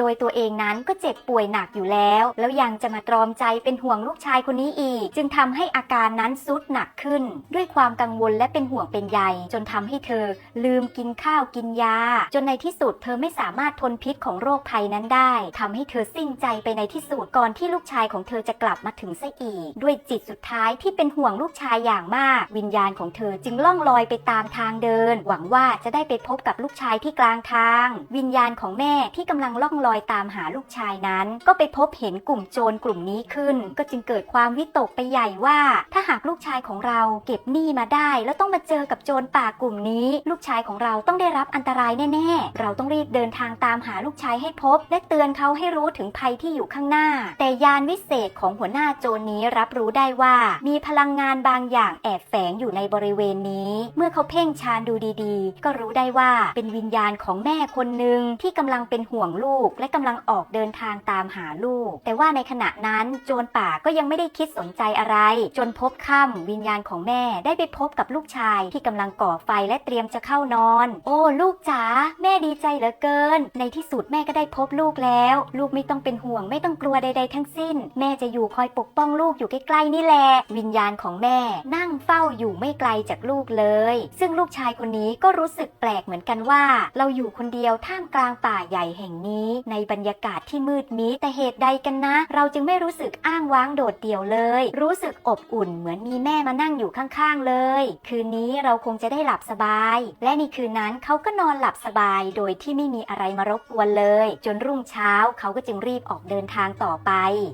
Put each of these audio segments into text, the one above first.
โดยตัวเองนั้นก็เจ็บป่วยหนักอยู่แล้ว แล้วยังจะมาตรอมใจเป็นห่วงลูกชายคนนี้อีก จึงทำให้อาการนั้นซุดหนักขึ้น ด้วยความกังวลและเป็นห่วงเป็นใยจนทำให้เธอ ลืมกินข้าวกินยา จนในที่สุดเธอไม่สามารถทนพิษของโรคภัยนั้นได้ทำให้เธอสิ้นใจไปในที่สุดก่อนที่ลูกชายของเธอจะกลับมาถึงซะอีก ด้วยจิตสุดท้ายที่เป็นห่วงลูกชายอย่างมาก วิญญาณของเธอจึงล่องลอยไปตามทางเดิน หวังว่าจะได้ไปพบกับลูกชายที่กลางทาง วิญญาณของแม่ที่กำลังล่องลอยอยตามหาลูกชายนั้น ก็ไปพบเห็นกลุ่มโจรกลุ่มนี้ขึ้น ก็จึงเกิดความวิตกไปใหญ่ว่า ถ้าหากลูกชายของเราเก็บหนี้มาได้ แล้วต้องมาเจอกับโจรป่ากลุ่มนี้ ลูกชายของเราต้องได้รับอันตรายแน่ ๆ เราต้องรีบเดินทางตามหาลูกชายให้พบ และเตือนเขาให้รู้ถึงภัยที่อยู่ข้างหน้า แต่ยานวิเศษของหัวหน้าโจรนี้รับรู้ได้ว่า มีพลังงานบางอย่างแอบแฝงอยู่ในบริเวณนี้ เมื่อเขาเพ่งชานดูดีๆ ก็รู้ได้ว่าเป็นวิญญาณของแม่คนหนึ่งที่กำลังเป็นห่วงลูกและกำลังออกเดินทางตามหาลูก แต่ว่าในขณะนั้นโจรป่าก็ยังไม่ได้คิดสนใจอะไร จนพบค่ำวิญญาณของแม่ได้ไปพบกับลูกชายที่กำลังก่อไฟและเตรียมจะเข้านอน โอ้ลูกจ๋าแม่ดีใจเหลือเกิน ในที่สุดแม่ก็ได้พบลูกแล้ว ลูกไม่ต้องเป็นห่วงไม่ต้องกลัวใด ๆ ทั้งสิ้น แม่จะอยู่คอยปกป้องลูกอยู่ใกล้ๆนี่แหละวิญญาณของแม่ นั่งเฝ้าอยู่ไม่ไกลจากลูกเลย ซึ่งลูกชายคนนี้ก็รู้สึกแปลกเหมือนกันว่า เราอยู่คนเดียวท่ามกลางป่าใหญ่แห่งนี้ในบรรยากาศที่มืดมิดแต่เหตุใดกันนะ เราจึงไม่รู้สึกอ้างว้างโดดเดี่ยวเลย รู้สึกอบอุ่นเหมือนมีแม่มานั่งอยู่ข้างๆเลย คืนนี้เราคงจะได้หลับสบาย และในคืนนั้นเขาก็นอนหลับสบาย โดยที่ไม่มีอะไรมารบกวนเลย จนรุ่งเช้าเขาก็จึงรีบออกเดินทางต่อไป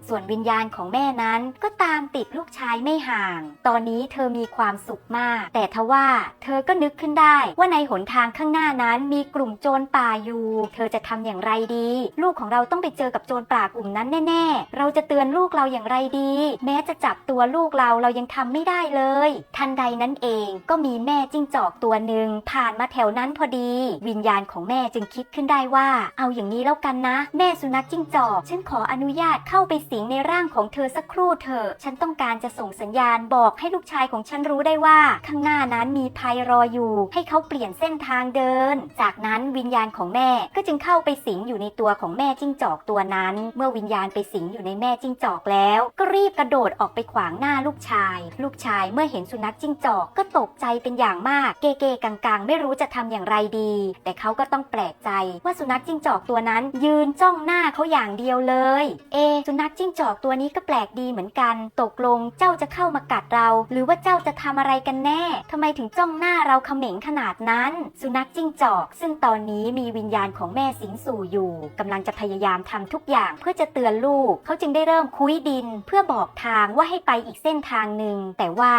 ส่วนวิญญาณของแม่นั้นก็ตามติดลูกชายไม่ห่าง ตอนนี้เธอมีความสุขมาก แต่ทว่าเธอก็นึกขึ้นได้ว่าในหนทางข้างหน้านั้นมีกลุ่มโจรป่าอยู่ เธอจะทำอย่างไรดีลูกของเราต้องไปเจอกับโจรป่ากลุ่มนั้นแน่ๆ เราจะเตือนลูกเราอย่างไรดี แม้จะจับตัวลูกเราเรายังทำไม่ได้เลย ทันใดนั้นเองก็มีแม่จิ้งจอกตัวหนึ่งผ่านมาแถวนั้นพอดี วิญญาณของแม่จึงคิดขึ้นได้ว่า เอาอย่างนี้แล้วกันนะ แม่สุนัขจิ้งจอกฉันขออนุญาตเข้าไปสิงในร่างของเธอสักครู่เถอะฉันต้องการจะส่งสัญญาณบอกให้ลูกชายของฉันรู้ได้ว่า ข้างหน้านั้นมีภัยรออยู่ ให้เขาเปลี่ยนเส้นทางเดิน จากนั้นวิญญาณของแม่ก็จึงเข้าไปสิงอยู่ในตัวของแม่จิ้งจอกตัวนั้น เมื่อวิญญาณไปสิงอยู่ในแม่จิ้งจอกแล้ว ก็รีบกระโดดออกไปขวางหน้าลูกชาย ลูกชายเมื่อเห็นสุนัขจิ้งจอกก็ตกใจเป็นอย่างมาก เกเกกังกังๆไม่รู้จะทำอย่างไรดี แต่เขาก็ต้องแปลกใจว่าสุนัขจิ้งจอกตัวนั้น ยืนจ้องหน้าเขาอย่างเดียวเลย เอ สุนัขจิ้งจอกตัวนี้ก็แปลกดีเหมือนกัน ตกลงเจ้าจะเข้ามากัดเรา หรือว่าเจ้าจะทำอะไรกันแน่ทำไมถึงจ้องหน้าเราเขม็งขนาดนั้น สุนัขจิ้งจอก ซึ่งตอนนี้มีวิญญาณของแม่สิงสู่อยู่กำลังจะพยายามทำทุกอย่างเพื่อจะเตือนลูก เขาจึงได้เริ่มคุ้ยดิน เพื่อบอกทางว่าให้ไปอีกเส้นทางหนึ่งแต่ว่า